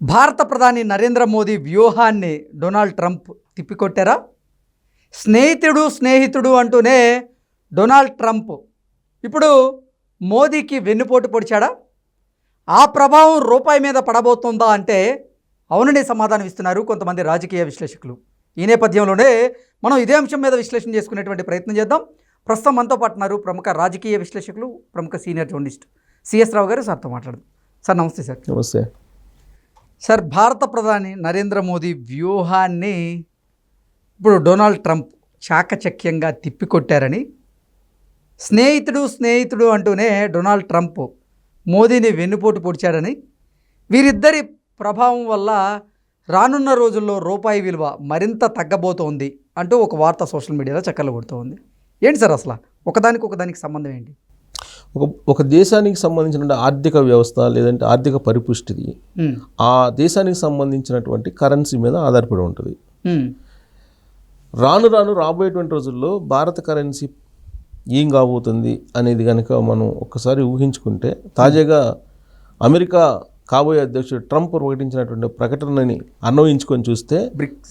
భారత ప్రధాని నరేంద్ర మోదీ వ్యూహాన్ని డొనాల్డ్ ట్రంప్ తిప్పికొట్టారా? స్నేహితుడు స్నేహితుడు అంటూనే డొనాల్డ్ ట్రంప్. ఇప్పుడు మోదీకి వెన్నుపోటు పొడిచాడా? ఆ ప్రభావం రూపాయి మీద పడబోతుందా అంటే అవుననే సమాధానం ఇస్తున్నారు కొంతమంది రాజకీయ విశ్లేషకులు. ఈ నేపథ్యంలోనే మనం ఇదే అంశం మీద విశ్లేషణ చేసుకునేటువంటి ప్రయత్నం చేద్దాం. ప్రస్తుతం మనతో పాటు ఉన్నారు ప్రముఖ రాజకీయ విశ్లేషకులు ప్రముఖ సీనియర్ జర్నలిస్ట్ సిఎస్ రావు గారు సార్తో మాట్లాడదాం. సార్ నమస్తే సార్. నమస్తే. సార్ భారత ప్రధాని నరేంద్ర మోదీ వ్యూహాన్ని ఇప్పుడు డొనాల్డ్ ట్రంప్ చాకచక్యంగా తిప్పికొట్టారని స్నేహితుడు స్నేహితుడు అంటూనే డొనాల్డ్ ట్రంప్ మోదీని వెన్నుపోటు పొడిచాడని వీరిద్దరి ప్రభావం వల్ల రానున్న రోజుల్లో రూపాయి విలువ మరింత తగ్గబోతోంది అంటూ ఒక వార్త సోషల్ మీడియాలో చక్కర్లు కొడుతోంది. ఏంటి సార్ అసలు? ఒకదానికి ఒకదానికి సంబంధం ఏంటి? ఒక ఒక దేశానికి సంబంధించిన ఆర్థిక వ్యవస్థ లేదంటే ఆర్థిక పరిపుష్టిది ఆ దేశానికి సంబంధించినటువంటి కరెన్సీ మీద ఆధారపడి ఉంటుంది. రాను రాను రాబోయేటువంటి రోజుల్లో భారత కరెన్సీ ఏం కాబోతుంది అనేది కనుక మనం ఒక్కసారి ఊహించుకుంటే తాజాగా అమెరికా కాబోయే అధ్యక్షుడు ట్రంప్ ప్రకటించినటువంటి ప్రకటనని అన్వయించుకొని చూస్తే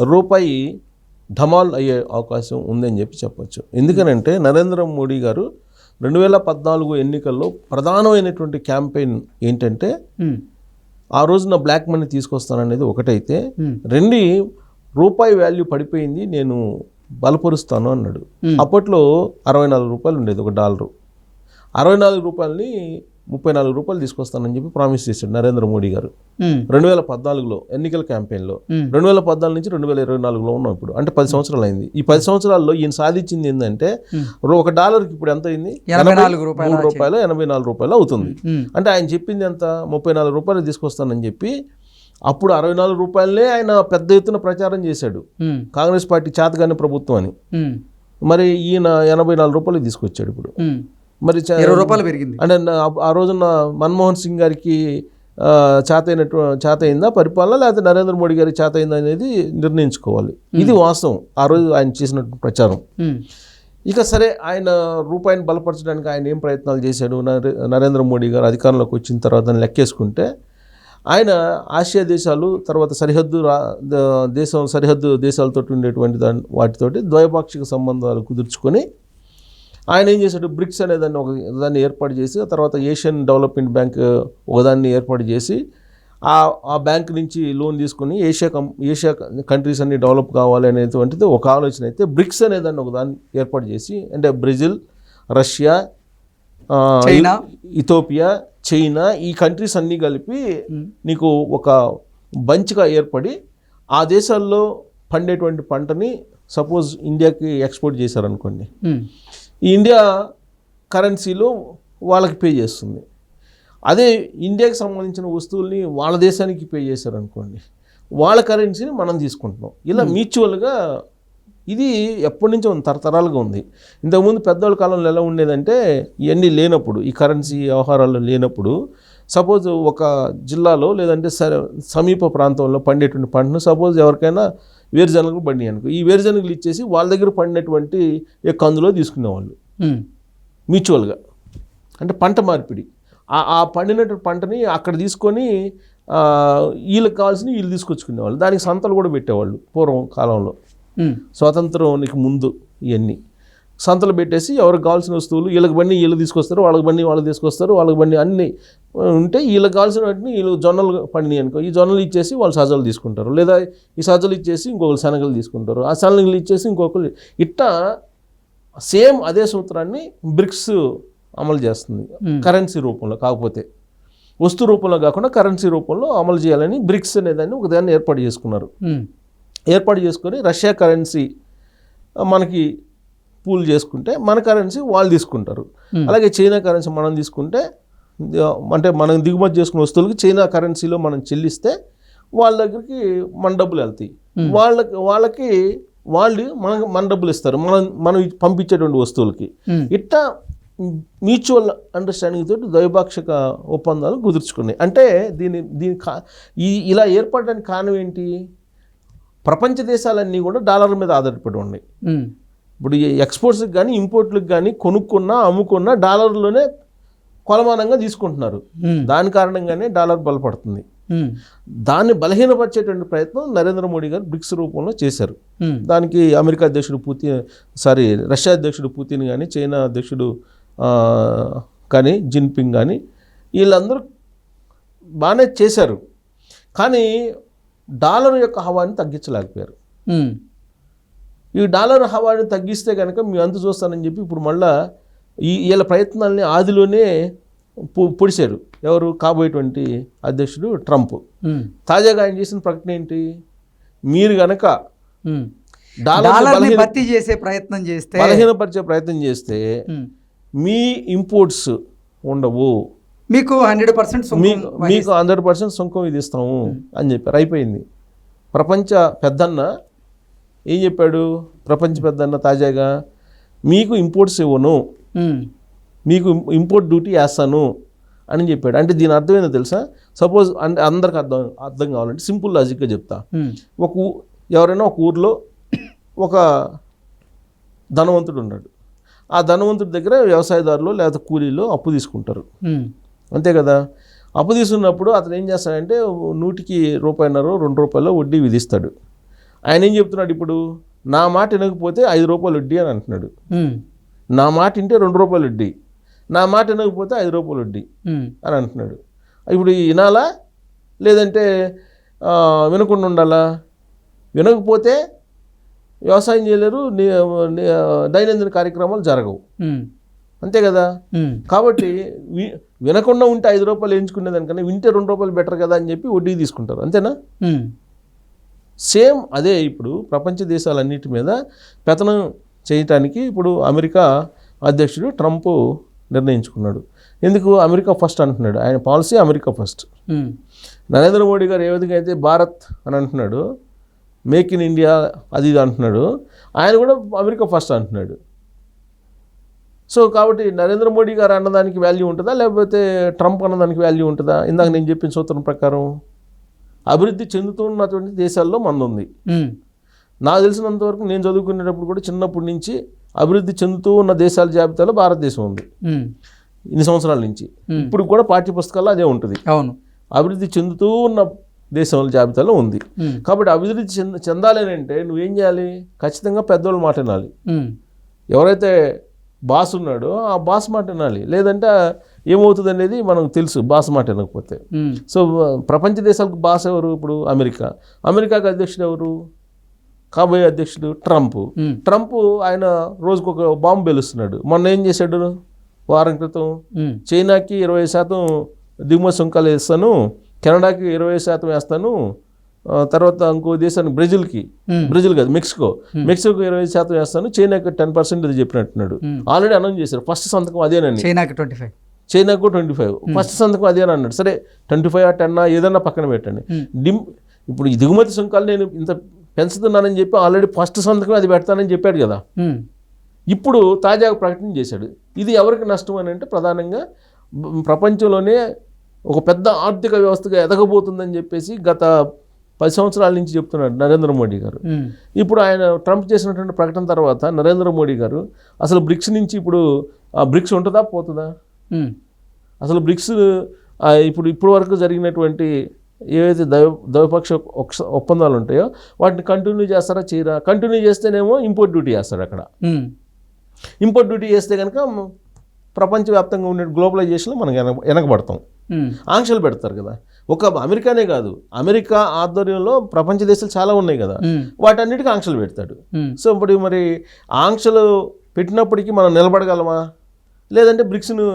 రూపాయి ధమాల్ అయ్యే అవకాశం ఉందని చెప్పి చెప్పొచ్చు. ఎందుకనంటే నరేంద్ర మోడీ గారు రెండు వేల పద్నాలుగు ఎన్నికల్లో ప్రధానమైనటువంటి క్యాంపెయిన్ ఏంటంటే ఆ రోజున బ్లాక్ మనీ తీసుకొస్తాననేది ఒకటైతే రెండు రూపాయి వాల్యూ పడిపోయింది నేను బలపరుస్తాను అన్నాడు. అప్పట్లో అరవై నాలుగు రూపాయలు ఉండేది ఒక డాలరు. అరవై నాలుగు రూపాయలని ముప్పై నాలుగు రూపాయలు తీసుకొస్తానని చెప్పి ప్రామిస్ చేశాడు నరేంద్ర మోడీ గారు. రెండు వేల పద్నాలుగులో ఎన్నికల క్యాంపెయిన్లో రెండు వేల పద్నాలుగు నుంచి రెండు వేల ఇరవై నాలుగులో ఉన్నాం ఇప్పుడు. అంటే పది సంవత్సరాలు అయింది. ఈ పది సంవత్సరాల్లో ఈయన సాధించింది ఏంటంటే ఒక డాలర్కి ఇప్పుడు ఎంత అయింది? మూడు రూపాయలు ఎనభై నాలుగు రూపాయలు అవుతుంది. అంటే ఆయన చెప్పింది ఎంత? ముప్పై నాలుగు రూపాయలు తీసుకొస్తానని చెప్పి అప్పుడు అరవై నాలుగు రూపాయలనే ఆయన పెద్ద ఎత్తున ప్రచారం చేశాడు. కాంగ్రెస్ పార్టీ చేతగాని ప్రభుత్వం అని. మరి ఈయన ఎనభై నాలుగు రూపాయలు తీసుకొచ్చాడు ఇప్పుడు. మరి ఇరవై రూపాయలు పెరిగింది. అంటే ఆ రోజున మన్మోహన్ సింగ్ గారికి ఆ, చేతైనట్టు చేతయిందా పరిపాలన? లేకపోతే నరేంద్ర మోడీ గారికి చేతయిందా అనేది నిర్ణయించుకోవాలి. ఇది వాస్తవం. ఆ రోజు ఆయన చేసినట్టు ప్రచారం. ఇక సరే ఆయన రూపాయిని బలపరచడానికి ఆయన ఏం ప్రయత్నాలు చేశాడు? నరే- నరేంద్ర మోడీ గారు అధికారంలోకి వచ్చిన తర్వాత లెక్కేసుకుంటే ఆయన ఆసియా దేశాలు తర్వాత సరిహద్దు దేశం సరిహద్దు దేశాలతో ఉండేటువంటి దాని వాటితోటి ద్వైపాక్షిక సంబంధాలు కుదుర్చుకొని ఆయన ఏం చేశాడు? బ్రిక్స్ అనే దాన్ని ఒక దాన్ని ఏర్పాటు చేసి ఆ తర్వాత ఏషియన్ డెవలప్మెంట్ బ్యాంక్ ఒకదాన్ని ఏర్పాటు చేసి ఆ ఆ బ్యాంక్ నుంచి లోన్ తీసుకుని ఏషియా కం ఏషియా కంట్రీస్ అన్ని డెవలప్ కావాలి అనేటువంటిది ఒక ఆలోచన అయితే బ్రిక్స్ అనే దాన్ని ఒక దాన్ని ఏర్పాటు చేసి అంటే బ్రెజిల్ రష్యా. ఇథోపియా చైనా ఈ కంట్రీస్ అన్నీ కలిపి నీకు ఒక బంచ్గా ఏర్పడి ఆ దేశాల్లో పండేటువంటి పంటని సపోజ్ ఇండియాకి ఎక్స్పోర్ట్ చేశారనుకోండి. ఈ ఇండియా కరెన్సీలో వాళ్ళకి పే చేస్తుంది. అదే ఇండియాకి సంబంధించిన వస్తువుల్ని వాళ్ళ దేశానికి పే చేశారనుకోండి వాళ్ళ కరెన్సీని మనం తీసుకుంటున్నాం. ఇలా మ్యూచువల్గా ఇది ఎప్పటి నుంచో తరతరాలుగా ఉంది. ఇంతకుముందు పెద్దవాళ్ళ కాలంలో ఎలా ఉండేదంటే ఇవన్నీ లేనప్పుడు ఈ కరెన్సీ వ్యవహారాలు లేనప్పుడు సపోజ్ ఒక జిల్లాలో లేదంటే సమీప ప్రాంతంలో పండేటువంటి పంటను సపోజ్ ఎవరికైనా వేరుశనగలు పండి అనుకో. ఈ వేరుశనగలు ఇచ్చేసి వాళ్ళ దగ్గర పండినటువంటి కందులో తీసుకునేవాళ్ళు. మ్యూచువల్గా. అంటే పంట మార్పిడి. ఆ పండినటువంటి పంటని అక్కడ తీసుకొని వీళ్ళకి కావాల్సిన వీళ్ళు తీసుకొచ్చుకునేవాళ్ళు. దానికి సంతలు కూడా పెట్టేవాళ్ళు పూర్వం కాలంలో. స్వాతంత్రానికి ముందు ఇవన్నీ సంతలు పెట్టేసి ఎవరికి కావాల్సిన వస్తువులు వీళ్ళకి బండి వీళ్ళు తీసుకొస్తారు వాళ్ళకి బండి వాళ్ళు తీసుకొస్తారు వాళ్ళకి బండి అన్నీ ఉంటే వీళ్ళకి కావాల్సిన వాటిని వీళ్ళు జొన్నలు పండినాయి అనుకో ఈ జొన్నలు ఇచ్చేసి వాళ్ళు సజ్జలు తీసుకుంటారు. లేదా ఈ సజ్జలు ఇచ్చేసి ఇంకొకరు శనగలు తీసుకుంటారు. ఆ శనగలు ఇచ్చేసి ఇంకొకరు ఇట్టా సేమ్ అదే సూత్రాన్ని బ్రిక్స్ అమలు చేస్తుంది. కరెన్సీ రూపంలో. కాకపోతే వస్తు రూపంలో కాకుండా కరెన్సీ రూపంలో అమలు చేయాలని బ్రిక్స్ అనేదాన్ని ఒక దాన్ని ఏర్పాటు చేసుకున్నారు. ఏర్పాటు చేసుకొని రష్యా కరెన్సీ మనకి పూల్ చేసుకుంటే మన కరెన్సీ వాళ్ళు తీసుకుంటారు. Hmm. అలాగే చైనా కరెన్సీ మనం తీసుకుంటే అంటే మనం దిగుమతి చేసుకున్న వస్తువులకి చైనా కరెన్సీలో మనం చెల్లిస్తే వాళ్ళ దగ్గరికి మన డబ్బులు వెళ్తాయి. వాళ్ళకి వాళ్ళకి వాళ్ళు మన మన డబ్బులు ఇస్తారు. మనం మనం పంపించేటువంటి వస్తువులకి. ఉమ్, ఇట్టా మ్యూచువల్ అండర్స్టాండింగ్ తోటి ద్వైపాక్షిక ఒప్పందాలు కుదుర్చుకున్నాయి. అంటే దీని దీని కా ఈ ఇలా ఏర్పడడానికి కారణం ఏంటి? ప్రపంచ దేశాలన్నీ కూడా డాలర్ మీద ఆధారపడి ఉన్నాయి. ఇప్పుడు ఈ ఎక్స్పోర్ట్స్కి కానీ ఇంపోర్ట్లకు కానీ కొనుక్కున్నా అమ్ముకున్నా డాలర్లోనే కొలమానంగా తీసుకుంటున్నారు. దాని కారణంగానే డాలర్ బలపడుతుంది. దాన్ని బలహీనపరిచేటువంటి ప్రయత్నం నరేంద్ర మోడీ గారు బ్రిక్స్ రూపంలో చేశారు. దానికి అమెరికా అధ్యక్షుడు పుతిన్ సారీ రష్యా అధ్యక్షుడు పుతిన్ కానీ చైనా అధ్యక్షుడు కానీ జిన్పింగ్ కానీ వీళ్ళందరూ బాగానే చేశారు. కానీ డాలర్ యొక్క హవాని తగ్గించలేకపోయారు. ఈ డాలర్ హవాని తగ్గిస్తే కనుక మీ అంతు చూస్తానని చెప్పి ఇప్పుడు మళ్ళా ఈ వీళ్ళ ప్రయత్నాల్ని ఆదిలోనే పొడిచారు. ఎవరు? కాబోయేటువంటి అధ్యక్షుడు ట్రంప్. తాజాగా ఆయన చేసిన ప్రకటన ఏంటి? మీరు గనక ఉమ్. డాలర్ భర్తీ చేసే ప్రయత్నం చేస్తే బలహీనపరిచే ప్రయత్నం చేస్తే మీ ఇంపోర్ట్స్ ఉండవు. మీకు హండ్రెడ్ పర్సెంట్ మీకు మీకు హండ్రెడ్ పర్సెంట్ సుంకం ఇది ఇస్తాము అని చెప్పారు. అయిపోయింది. ప్రపంచ పెద్దన్న ఏం చెప్పాడు? ప్రపంచ పెద్దన్న తాజాగా మీకు ఇంపోర్ట్స్ ఇవ్వను. మీకు ఇంపోర్ట్ డ్యూటీ వేస్తాను అని చెప్పాడు. అంటే దీని అర్థం ఏందో తెలుసా? సపోజ్ అంటే అందరికి అర్థం అర్థం కావాలంటే సింపుల్ లాజిక్గా చెప్తా. ఒక ఎవరైనా ఒక ఊర్లో ఒక ధనవంతుడు ఉన్నాడు. ఆ ధనవంతుడి దగ్గర వ్యవసాయదారులు లేదా కూలీలు అప్పు తీసుకుంటారు. అంతే కదా? అప్పు తీసుకున్నప్పుడు అతను ఏం చేస్తాడంటే నూటికి రూపాయన్నర రెండు రూపాయలు వడ్డీ విధిస్తాడు. ఆయన ఏం చెప్తున్నాడు ఇప్పుడు? నా మాట వినకపోతే ఐదు రూపాయలు వడ్డీ అని అంటున్నాడు. నా మాట వింటే రెండు రూపాయలు వడ్డీ. నా మాట వినకపోతే ఐదు రూపాయలు వడ్డీ అని అంటున్నాడు. ఇప్పుడు వినాలా? లేదంటే వినకుండా ఉండాలా? వినకపోతే వ్యవసాయం చేయలేరు దైనందిన కార్యక్రమాలు జరగవు. అంతే కదా? కాబట్టి వినకుండా ఉంటే ఐదు రూపాయలు ఎంచుకునే దానికన్నా వింటే రెండు రూపాయలు బెటర్ కదా అని చెప్పి వడ్డీ తీసుకుంటారు. అంతేనా? సేమ్ అదే ఇప్పుడు ప్రపంచ దేశాలన్నిటి మీద పెత్తనం చేయటానికి ఇప్పుడు అమెరికా అధ్యక్షుడు ట్రంప్ నిర్ణయించుకున్నాడు. ఎందుకు? అమెరికా ఫస్ట్ అంటున్నాడు. ఆయన policy America first. Narendra Modi గారు ఏ విధంగా అయితే భారత్ అని అంటున్నాడు మేక్ ఇన్ ఇండియా అది ఇది అంటున్నాడు ఆయన కూడా అమెరికా ఫస్ట్ అంటున్నాడు. సో కాబట్టి నరేంద్ర మోడీ గారు అన్నదానికి వాల్యూ ఉంటుందా? లేకపోతే ట్రంప్ అన్నదానికి వాల్యూ ఉంటుందా? ఇందాక నేను చెప్పిన సూత్రం ప్రకారం అభివృద్ధి చెందుతున్నటువంటి దేశాల్లో మంది ఉంది నాకు తెలిసినంత వరకు నేను చదువుకునేటప్పుడు కూడా చిన్నప్పటి నుంచి అభివృద్ధి చెందుతూ ఉన్న దేశాల జాబితాలో భారతదేశం ఉంది. ఇన్ని సంవత్సరాల నుంచి. ఇప్పుడు కూడా పాఠ్య పుస్తకాల్లో అదే ఉంటుంది. అవును. అభివృద్ధి చెందుతూ ఉన్న దేశాల జాబితాలో ఉంది. కాబట్టి అభివృద్ధి చెంద చెందాలి అని అంటే నువ్వేం చేయాలి? ఖచ్చితంగా పెద్దోళ్ళ మాట వినాలి. ఎవరైతే బాస్ ఉన్నాడో ఆ బాస్ మాట వినాలి. లేదంటే ఏమవుతుంది అనేది మనకు తెలుసు బాస్ మాట వినకపోతే. సో ప్రపంచ దేశాలకు బాస్ ఎవరు ఇప్పుడు? అమెరికా. అమెరికాకి అధ్యక్షుడు ఎవరు? కాబోయే అధ్యక్షుడు ట్రంప్. ట్రంప్ ఆయన రోజుకు ఒక బాంబు పేలుస్తున్నాడు. మొన్న ఏం చేశాడు? వారం క్రితం చైనాకి ఇరవై శాతం దిగుమతి సుంకాలు వేస్తాను కెనడాకి ఇరవై శాతం వేస్తాను తర్వాత ఇంకో దేశానికి బ్రెజిల్కి. బ్రెజిల్ కాదు మెక్సికో. మెక్సికోకి ఇరవై శాతం వేస్తాను చైనాకి టెన్ పర్సెంట్ ఇది చెప్పినట్టున్నాడు. ఆల్రెడీ అనౌన్స్ చేశారు ఫస్ట్ సంతకం అదేనని. చైనాకి ట్వంటీ ఫైవ్. చైనాకు ట్వంటీ ఫైవ్. ఫస్ట్ సంతకం అదే అని అన్నాడు. సరే ట్వంటీ ఫైవ్ టెన్ ఏదన్నా పక్కన పెట్టండి. డిమ్ ఇప్పుడు ఈ దిగుమతి సుంకాలు నేను ఇంత పెంచుతున్నానని చెప్పి ఆల్రెడీ ఫస్ట్ సంతకం అది పెడతానని చెప్పాడు కదా. ఇప్పుడు తాజాగా ప్రకటన చేశాడు. ఇది ఎవరికి నష్టం అని అంటే ప్రధానంగా ప్రపంచంలోనే ఒక పెద్ద ఆర్థిక వ్యవస్థగా ఎదగబోతుందని చెప్పేసి గత పది సంవత్సరాల నుంచి చెప్తున్నాడు నరేంద్ర మోడీ గారు. ఇప్పుడు ఆయన ట్రంప్ చేసినటువంటి ప్రకటన తర్వాత నరేంద్ర మోడీ గారు అసలు బ్రిక్స్ నుంచి ఇప్పుడు ఆ బ్రిక్స్ ఉంటుందా పోతుందా? అసలు బ్రిక్స్ ఇప్పుడు ఇప్పుడు వరకు జరిగినటువంటి ఏవైతే దైవ ద్వైపాక్ష ఒప్పందాలు ఉంటాయో వాటిని కంటిన్యూ చేస్తారా చేయరా? కంటిన్యూ చేస్తేనేమో ఇంపోర్ట్ డ్యూటీ చేస్తాడు అక్కడ. ఇంపోర్ట్ డ్యూటీ చేస్తే కనుక ప్రపంచవ్యాప్తంగా ఉండే గ్లోబలైజేషన్లో మనం వెనక వెనకబడతాం ఆంక్షలు పెడతారు కదా. ఒక అమెరికానే కాదు. అమెరికా ఆధ్వర్యంలో ప్రపంచ దేశాలు చాలా ఉన్నాయి కదా. వాటన్నిటికీ ఆంక్షలు పెడతాడు. సో ఇప్పుడు మరి ఆంక్షలు పెట్టినప్పటికీ మనం నిలబడగలమా? లేదంటే బ్రిక్స్ను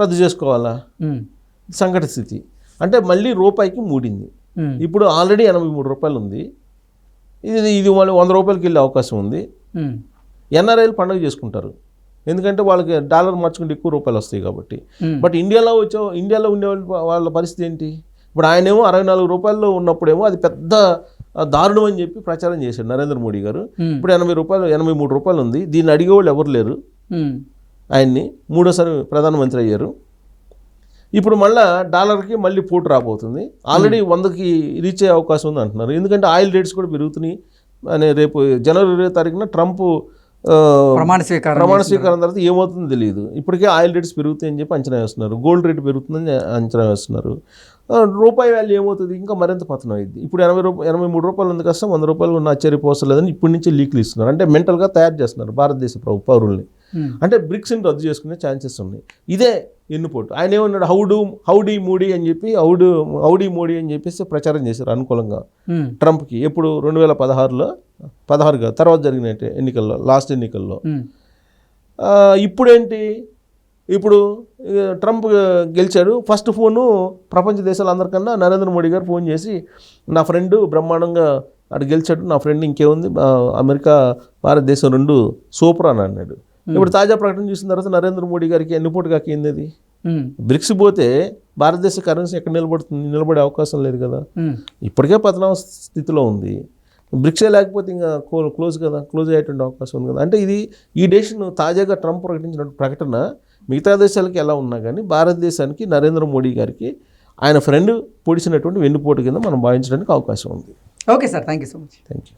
రద్దు చేసుకోవాలా? సంకట స్థితి. అంటే మళ్ళీ రూపాయికి మూడింది. ఇప్పుడు ఆల్రెడీ ఎనభై మూడు రూపాయలు ఉంది. ఇది ఇది మళ్ళీ వంద రూపాయలకి వెళ్ళే అవకాశం ఉంది. ఎన్ఆర్ఐలు పండుగ చేసుకుంటారు. ఎందుకంటే వాళ్ళకి డాలర్ మార్చుకుంటే ఎక్కువ రూపాయలు వస్తాయి కాబట్టి. బట్ ఇండియాలో వచ్చే ఇండియాలో ఉండే వాళ్ళ వాళ్ళ పరిస్థితి ఏంటి? ఇప్పుడు ఆయనేమో అరవై నాలుగు రూపాయల్లో ఉన్నప్పుడేమో అది పెద్ద దారుణం అని చెప్పి ప్రచారం చేశాడు నరేంద్ర మోడీ గారు. ఇప్పుడు ఎనభై రూపాయలు ఎనభై మూడు రూపాయలు ఉంది. దీన్ని అడిగే వాళ్ళు ఎవరు లేరు. ఆయన్ని మూడోసారి ప్రధానమంత్రి అయ్యారు. ఇప్పుడు మళ్ళా డాలర్కి మళ్ళీ పోటు రాబోతుంది. ఆల్రెడీ వందకి రీచ్ అయ్యే అవకాశం ఉంది అంటున్నారు. ఎందుకంటే ఆయిల్ రేట్స్ కూడా పెరుగుతున్నాయి. అని రేపు జనవరి ఇరవై తారీఖున ట్రంప్ ప్రమాణ స్వీకారం ప్రమాణ స్వీకారం తర్వాత ఏమవుతుందో తెలియదు. ఇప్పటికే ఆయిల్ రేట్స్ పెరుగుతాయని చెప్పి అంచనా వేస్తున్నారు. గోల్డ్ రేట్ పెరుగుతుందని అంచనా వేస్తున్నారు. రూపాయి వాల్యూ ఏమవుతుంది? ఇంకా మరింత పతనం అయింది ఇప్పుడు ఎనభై రూపాయలు ఎనభై మూడు రూపాయలు ఉంది కష్టం వంద రూపాయలు ఉన్న ఆశ్చర్యపోసలేదని ఇప్పటి నుంచి లీకులు ఇస్తున్నారు. అంటే మెంటల్గా తయారు చేస్తున్నారు భారతదేశ పౌ- పౌరుల్ని. అంటే బ్రిక్స్ని రద్దు చేసుకునే ఛాన్సెస్ ఉన్నాయి. ఇదే ఎన్నుపోటు. ఆయన ఏమన్నాడు? హౌడు హౌడీ మోడీ అని చెప్పి హౌడు హౌడీ మోడీ అని చెప్పేసి ప్రచారం చేశారు అనుకూలంగా. ట్రంప్కి ఎప్పుడు రెండు వేల పదహారులో పదహారుగా తర్వాత జరిగిన ఎన్నికల్లో లాస్ట్ ఎన్నికల్లో. ఇప్పుడేంటి? ఇప్పుడు ట్రంప్ గెలిచాడు. ఫస్ట్ ఫోను ప్రపంచ దేశాలందరికన్నా నరేంద్ర మోడీ గారు ఫోన్ చేసి నా ఫ్రెండ్ బ్రహ్మాండంగా అటు గెలిచాడు నా ఫ్రెండ్ ఇంకేముంది? అమెరికా భారతదేశం రెండు సూపర్ అని అన్నాడు. ఇప్పుడు తాజా ప్రకటన చూసిన తర్వాత నరేంద్ర మోడీ గారికి ఎన్నిపోటు కాక ఏంది ఉమ్, బ్రిక్స్ పోతే భారతదేశ కరెన్సీ ఎక్కడ నిలబడుతుంది? నిలబడే అవకాశం లేదు కదా. ఇప్పటికే పతనం స్థితిలో ఉంది. బ్రిక్సే లేకపోతే ఇంకా క్లో- క్లోజ్ కదా. క్లోజ్ అయ్యేటువంటి అవకాశం ఉంది కదా. అంటే ఇది ఈ డెసిషన్ తాజాగా ట్రంప్ ప్రకటించిన ప్రకటన మిగతా దేశాలకి ఎలా ఉన్నా కానీ భారతదేశానికి నరేంద్ర మోడీ గారికి ఆయన ఫ్రెండ్ పొడిచినటువంటి వెన్నుపోటు కింద మనం భావించడానికి అవకాశం ఉంది. Okay sir thank you so much. Thank you